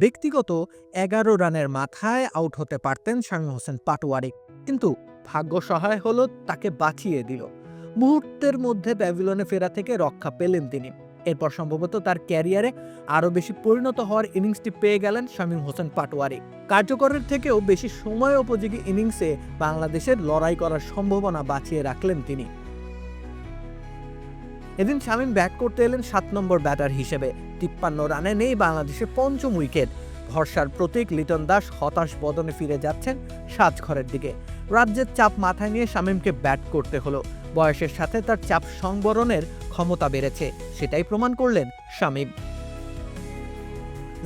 ব্যক্তিগত এগারো রানের মাথায় আউট হতে পারতেন শামীম হোসেন পাটোয়ারি, কিন্তু ভাগ্য সহায় হলো তাকে বাঁচিয়ে দিল। মুহূর্তের মধ্যে প্যাভিলনে ফেরা থেকে রক্ষা পেলেন তিনি। এরপর সম্ভবত তার ক্যারিয়ারে আরও বেশি পরিণত হওয়ার ইনিংসটি পেয়ে গেলেন শামীম হোসেন পাটোয়ারি। কার্যকরের থেকেও বেশি সময় উপযোগী ইনিংসে বাংলাদেশের লড়াই করার সম্ভাবনা বাঁচিয়ে রাখলেন তিনি। এদিন শামীম ব্যাট করতে এলেন সাত নম্বর ব্যাটার হিসেবে। তিপ্পান্ন রানে নেই বাংলাদেশের পঞ্চম উইকেট ভরসার প্রতীক লিটন দাস হতাশ বদনে ফিরে যাচ্ছেন সাজঘরের দিকে। রাজ্যের চাপ মাথায় নিয়ে শামীমকে ব্যাট করতে হলো। বয়সের সাথে তার চাপ সংবরণের ক্ষমতা বেড়েছে, সেটাই প্রমাণ করলেন শামীম।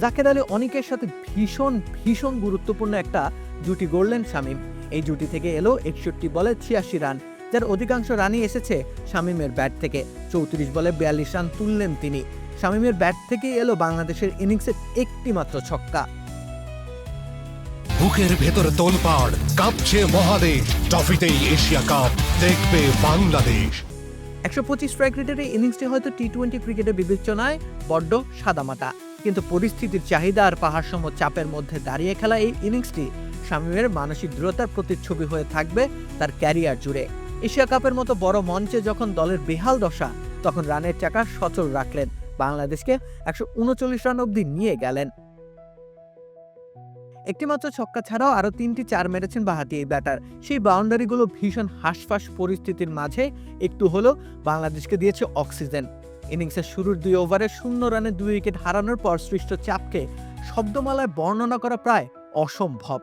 জাকের আলী অনিকের সাথে ভীষণ ভীষণ গুরুত্বপূর্ণ একটা জুটি গড়লেন শামীম। এই জুটি থেকে এলো একষট্টি বলে ছিয়াশি রান। যার অধিকাংশ রানই এসেছে শামীমের ব্যাট থেকে। চৌত্রিশ বলে বিয়াল্লিশ রান তুললেন তিনি। শামীমের ব্যাট থেকেই এলো বাংলাদেশের ইনিংসের একটি মাত্র ছক্কা। বুকের ভেতর তোলপাড় কাঁপছে মহাদেশ। ট্রফিতেই এশিয়া কাপ দেখবে বাংলাদেশ। একশো পঁচিশ স্ট্রাইক রেটের এই ইনিংসটি হয়তো টি টোয়েন্টি ক্রিকেটের বিবেচনায় বড্ড সাদামাটা। কিন্তু পরিস্থিতির চাহিদা আর পাহাড়সম চাপের মধ্যে দাঁড়িয়ে খেলা এই ইনিংসটি শামীমের মানসিক দৃঢ়তার প্রতিচ্ছবি হয়ে থাকবে তার ক্যারিয়ার জুড়ে। এশিয়া কাপের মতো বড় মঞ্চে যখন দলের বেহাল দশা, তখন রানের চাকা সচল রাখলেন। বাংলাদেশকে একশো উনচল্লিশ রান অবধি নিয়ে গেলেন। একটিমাত্র ছক্কা ছাড়াও আরও তিনটি চার মেরেছেন বাহাতি এই ব্যাটার। সেই বাউন্ডারিগুলো ভীষণ হাঁসফাঁস পরিস্থিতির মাঝে একটু হলেও বাংলাদেশকে দিয়েছে অক্সিজেন। ইনিংসের শুরুর দুই ওভারে শূন্য রানে দুই উইকেট হারানোর পর সৃষ্ট চাপকে শব্দমালায় বর্ণনা করা প্রায় অসম্ভব।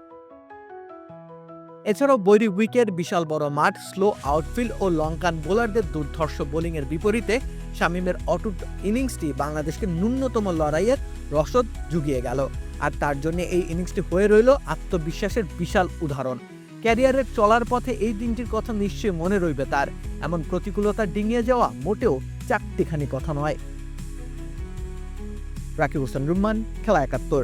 এছাড়াও বৈরি উইকেট, বিশাল বড় মাঠ, স্লো আউটফিল্ড ও লঙ্কান বোলারদের দুর্ধর্ষ বোলিংয়ের বিপরীতে শামীমের অটুট ইনিংসটি বাংলাদেশকে ন্যূনতম লড়াইয়ের রসদ জুগিয়ে গেল। আর তার জন্য এই ইনিংসটি হয়ে রইল আত্মবিশ্বাসের বিশাল উদাহরণ। ক্যারিয়ারের চলার পথে এই দিনটির কথা নিশ্চয়ই মনে রইবে তার। এমন প্রতিকূলতা ডিঙিয়ে যাওয়া মোটেও চারটিখানি কথা নয়। রাকিব হোসেন রুম্মান, খেলা একাত্তর।